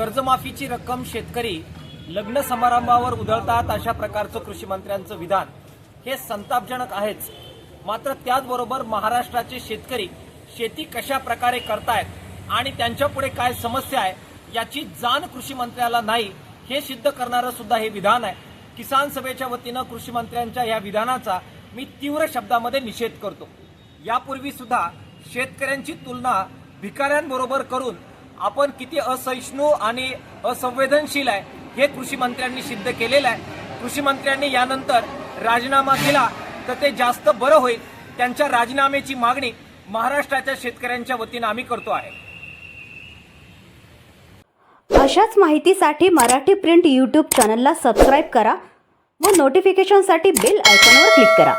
कर्जमाफीची रक्कम शेतकरी लग्न समारंभावर उधळतात अशा प्रकारचं कृषी मंत्र्यांचं विधान. हे संतापजनक आहेच. मात्र त्याचबरोबर महाराष्ट्राचे शेतकरी शेती कशा प्रकारे करतायत आणि त्यांच्यापुढे काय समस्या आहे याची जाण कृषी मंत्र्याला नाही हे सिद्ध करणारं सुद्धा हे विधान आहे. किसान सभेच्या वतीनं कृषी मंत्र्यांच्या या विधानाचा मी तीव्र शब्दामध्ये निषेध करतो. यापूर्वी सुद्धा शेतकऱ्यांची तुलना भिकाऱ्यांबरोबर करून आपण किती असहिष्णू आणि असंवेदनशील आहे हे कृषी मंत्र्यांनी सिद्ध केलेलं आहे. कृषी मंत्र्यांनी यानंतर राजीनामा दिला तर ते जास्त बरं होईल. त्यांच्या राजीनाम्याची मागणी महाराष्ट्राच्या शेतकऱ्यांच्या वतीनं आम्ही करतो आहे. अशाच माहितीसाठी मराठी प्रिंट यूट्यूब चॅनलला सबस्क्राईब करा व नोटिफिकेशनसाठी बेल आयकॉनवर क्लिक करा.